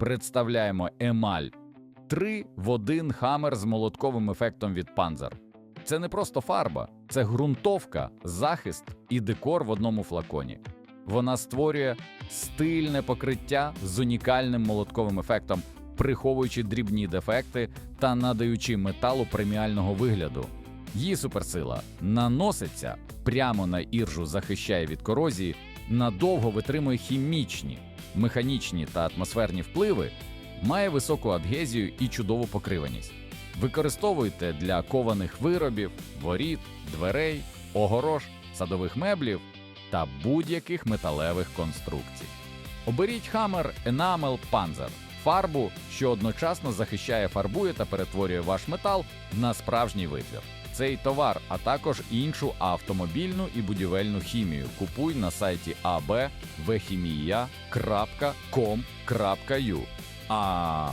Представляємо емаль 3 в 1 хамер з молотковим ефектом від Panzer. Це не просто фарба, це ґрунтовка, захист і декор в одному флаконі. Вона створює стильне покриття з унікальним молотковим ефектом, приховуючи дрібні дефекти та надаючи металу преміального вигляду. Її суперсила наноситься прямо на іржу, захищає від корозії, надовго витримує хімічні, механічні та атмосферні впливи, має високу адгезію і чудову покриваність. Використовуйте для кованих виробів, воріт, дверей, огорож, садових меблів та будь-яких металевих конструкцій. Оберіть Hammer Enamel Panzer – фарбу, що одночасно захищає, фарбує та перетворює ваш метал на справжній витвір. Цей товар, а також іншу автомобільну і будівельну хімію купуй на сайті abvchimia.com.ua. А